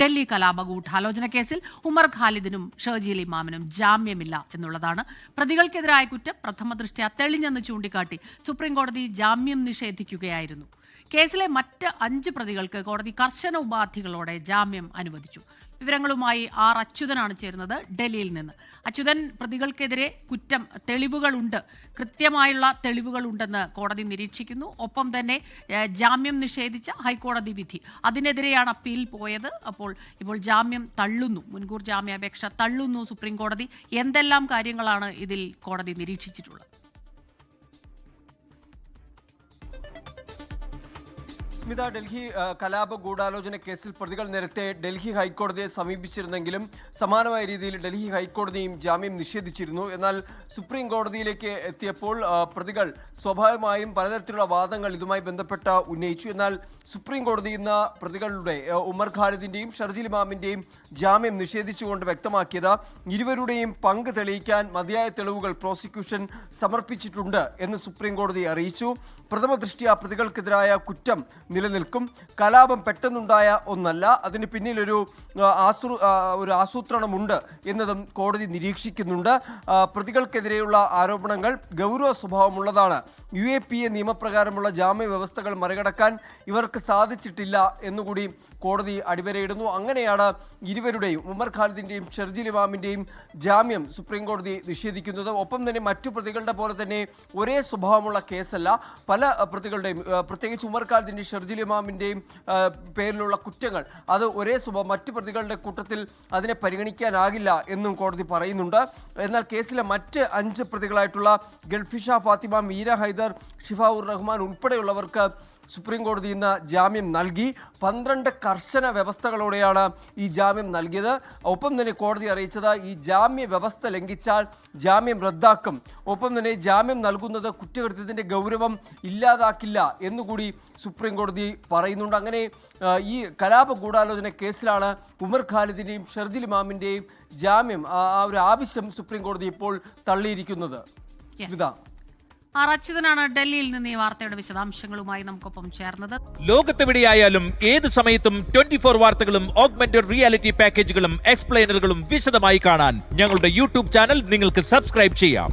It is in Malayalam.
ഡൽഹി കലാപ ഗൂഢാലോചന കേസിൽ ഉമർ ഖാലിദിനും ഷർജീൽ ഇമാമിനും ജാമ്യമില്ല എന്നുള്ളതാണ്. പ്രതികൾക്കെതിരായ കുറ്റം പ്രഥമ ദൃഷ്ട്യാ തെളിഞ്ഞെന്ന് ചൂണ്ടിക്കാട്ടി സുപ്രീംകോടതി ജാമ്യം നിഷേധിക്കുകയായിരുന്നു. കേസിലെ മറ്റ് അഞ്ച് പ്രതികൾക്ക് കോടതി കർശന ഉപാധികളോടെ ജാമ്യം അനുവദിച്ചു. വിവരങ്ങളുമായി ആർ അച്യുതനാണ് ചേരുന്നത് ഡൽഹിയിൽ നിന്ന്. അച്യുതൻ പ്രതികൾക്കെതിരെ കുറ്റം തെളിവുകളുണ്ട്. കൃത്യമായുള്ള തെളിവുകളുണ്ടെന്ന് കോടതി നിരീക്ഷിക്കുന്നു. ഒപ്പം തന്നെ ജാമ്യം നിഷേധിച്ച ഹൈക്കോടതി വിധി. അതിനെതിരെയാണ് അപ്പീൽ പോയത്. അപ്പോൾ ഇപ്പോൾ ജാമ്യം തള്ളുന്നു. മുൻകൂർ ജാമ്യാപേക്ഷ തള്ളുന്നു സുപ്രീം കോടതി. എന്തെല്ലാം കാര്യങ്ങളാണ് ഇതിൽ കോടതി നിരീക്ഷിച്ചിട്ടുള്ളത്? സ്മിത ഡൽഹി കലാപ ഗൂഢാലോചന കേസിൽ പ്രതികൾ നേരത്തെ ഡൽഹി ഹൈക്കോടതിയെ സമീപിച്ചിരുന്നെങ്കിലും സമാനമായ രീതിയിൽ ഡൽഹി ഹൈക്കോടതിയും ജാമ്യം നിഷേധിച്ചിരുന്നു. എന്നാൽ സുപ്രീം കോടതിയിലേക്ക് എത്തിയപ്പോൾ പ്രതികൾ സ്വാഭാവികമായും പലതരത്തിലുള്ള വാദങ്ങൾ ഇതുമായി ബന്ധപ്പെട്ട ഉന്നയിച്ചു. എന്നാൽ സുപ്രീം കോടതി ഇന്ന് പ്രതികളുടെ ഉമർ ഖാലിദിന്റെയും ഷർജിൽ ഇമാമിന്റെയും ജാമ്യം നിഷേധിച്ചുകൊണ്ട് വ്യക്തമാക്കിയത് ഇരുവരുടെയും പങ്ക് തെളിയിക്കാൻ മതിയായ തെളിവുകൾ പ്രോസിക്യൂഷൻ സമർപ്പിച്ചിട്ടുണ്ട് എന്ന് സുപ്രീം കോടതി അറിയിച്ചു. പ്രഥമ ദൃഷ്ടിയ പ്രതികൾക്കെതിരായ കുറ്റം നിലനിൽക്കും. കലാപം പെട്ടെന്നുണ്ടായ ഒന്നല്ല. അതിന് പിന്നിലൊരു ആസൂ ഒരു ആസൂത്രണമുണ്ട് എന്നതും കോടതി നിരീക്ഷിക്കുന്നുണ്ട്. പ്രതികൾക്കെതിരെയുള്ള ആരോപണങ്ങൾ ഗൗരവ സ്വഭാവമുള്ളതാണ്. യു എ പി എ നിയമപ്രകാരമുള്ള ജാമ്യ വ്യവസ്ഥകൾ മറികടക്കാൻ ഇവർക്ക് സാധിച്ചിട്ടില്ല എന്നുകൂടി കോടതി അടിവരയിടുന്നു. അങ്ങനെയാണ് ഇരുവരുടെയും ഉമർ ഖാലിദിന്റെയും ഷെർജി ലിമാമിന്റെയും ജാമ്യം സുപ്രീം കോടതി നിഷേധിക്കുന്നത്. ഒപ്പം തന്നെ മറ്റു പ്രതികളുടെ പോലെ തന്നെ ഒരേ സ്വഭാവമുള്ള കേസല്ല. പല പ്രതികളുടെയും പ്രത്യേകിച്ച് ഉമർ ഖാലിദിന്റെ ഇമാമിന്റെയും അഹ്, പേരിലുള്ള കുറ്റങ്ങൾ. അത് ഒരേ സുബ മറ്റ് പ്രതികളുടെ കൂട്ടത്തിൽ അതിനെ പരിഗണിക്കാനാകില്ല എന്നും കോടതി പറയുന്നുണ്ട്. എന്നാൽ കേസിലെ മറ്റ് അഞ്ച് പ്രതികളായിട്ടുള്ള ഗൾഫിഷ ഫാത്തിമ മീര ഹൈദർ ഷിഫാവുർ റഹ്മാൻ ഉൾപ്പെടെയുള്ളവർക്ക് സുപ്രീം കോടതി ഇന്ന് ജാമ്യം നൽകി. പന്ത്രണ്ട് കർശന വ്യവസ്ഥകളോടെയാണ് ഈ ജാമ്യം നൽകിയത്. ഒപ്പം തന്നെ കോടതി അറിയിച്ചത് ഈ ജാമ്യ വ്യവസ്ഥ ലംഘിച്ചാൽ ജാമ്യം റദ്ദാക്കും. ഒപ്പം തന്നെ ജാമ്യം നൽകുന്നത് കുറ്റകൃത്യത്തിന്റെ ഗൗരവം ഇല്ലാതാക്കില്ല എന്നുകൂടി സുപ്രീം കോടതി പറയുന്നുണ്ട്. അങ്ങനെ ഈ കലാപ ഗൂഢാലോചന കേസിലാണ് ഉമർ ഖാലിദിന്റെയും ഷർജിൽ ഇമാമിന്റെയും ജാമ്യം ആ ഒരു ആവശ്യം സുപ്രീം കോടതി ഇപ്പോൾ തള്ളിയിരിക്കുന്നത്. ആർ ഡൽഹിയിൽ നിന്ന് ഈ വാർത്തയുടെ വിശദാംശങ്ങളുമായി നമുക്കൊപ്പം ചേർന്നത്. ലോകത്തെവിടെയായാലും ഏത് സമയത്തും ട്വന്റി ഫോർ വാർത്തകളും ഓഗ്മെന്റഡ് റിയാലിറ്റി പാക്കേജുകളും എക്സ്പ്ലെയിനറുകളും വിശദമായി കാണാൻ ഞങ്ങളുടെ യൂട്യൂബ് ചാനൽ നിങ്ങൾക്ക് സബ്സ്ക്രൈബ് ചെയ്യാം.